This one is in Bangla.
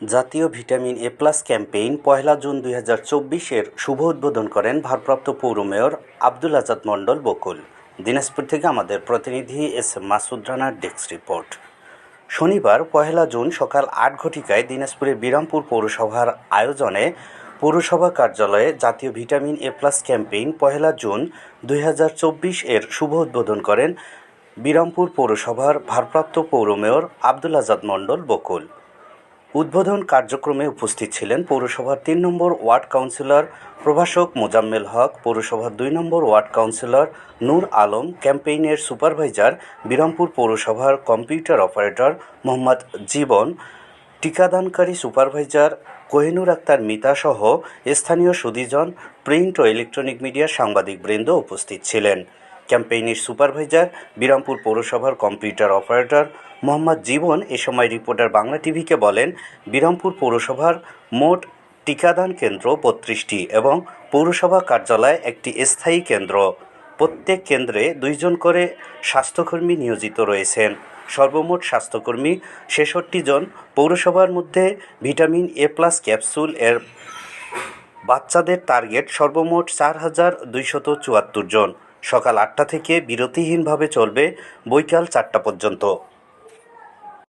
জাতীয় ভিটামিন এ প্লাস ক্যাম্পেইন পয়লা জুন দুই হাজার চব্বিশের শুভ উদ্বোধন করেন ভারপ্রাপ্ত পৌর মেয়র আব্দুল আজাদ মণ্ডল বকুল। দিনাজপুর থেকে আমাদের প্রতিনিধি S M Masud Rana desk report. শনিবার পহেলা জুন সকাল আট ঘটিকায় দিনাজপুরের বিরামপুর পৌরসভার আয়োজনে পৌরসভা কার্যালয়ে জাতীয় ভিটামিন এ প্লাস ক্যাম্পেইন পহেলা জুন দুই হাজার চব্বিশ এর শুভ উদ্বোধন করেন বিরামপুর পৌরসভার ভারপ্রাপ্ত পৌর মেয়র আব্দুল আজাদ মণ্ডল বকুল। উদ্বোধন কার্যক্রমে উপস্থিত ছিলেন পৌরসভার তিন নম্বর ওয়ার্ড কাউন্সিলর প্রভাষক মোজাম্মেল হক, পৌরসভার দুই number ward councillor Nur Alam, ক্যাম্পেইনের supervisor Birampur পৌরসভার কম্পিউটার অপারেটর মোহাম্মদ জীবন, টিকাদানকারী সুপারভাইজার কোহিনুর আক্তার মিতা সহ স্থানীয় সুদীজন, প্রিন্ট ও ইলেকট্রনিক মিডিয়ার সাংবাদিকবৃন্দ উপস্থিত ছিলেন। ক্যাম্পেইনের সুপারভাইজার, বিরামপুর পৌরসভার কম্পিউটার অপারেটর মোহাম্মদ জীবন এ সময় রিপোর্টার বাংলা টিভিকে বলেন, বিরামপুর পৌরসভার মোট টিকাদান কেন্দ্র বত্রিশটি এবং পৌরসভা কার্যালয় একটি স্থায়ী কেন্দ্র। প্রত্যেক কেন্দ্রে দুইজন করে স্বাস্থ্যকর্মী নিয়োজিত রয়েছেন। সর্বমোট স্বাস্থ্যকর্মী ছেষট্টি জন, পৌরসভার মধ্যে ভিটামিন এ প্লাস ক্যাপসুল এর বাচ্চাদের টার্গেট সর্বমোট চার হাজার দুইশত চুয়াত্তর জন। সকাল আটটা থেকে বিরতিহীনভাবে চলবে বৈকাল চারটা পর্যন্ত।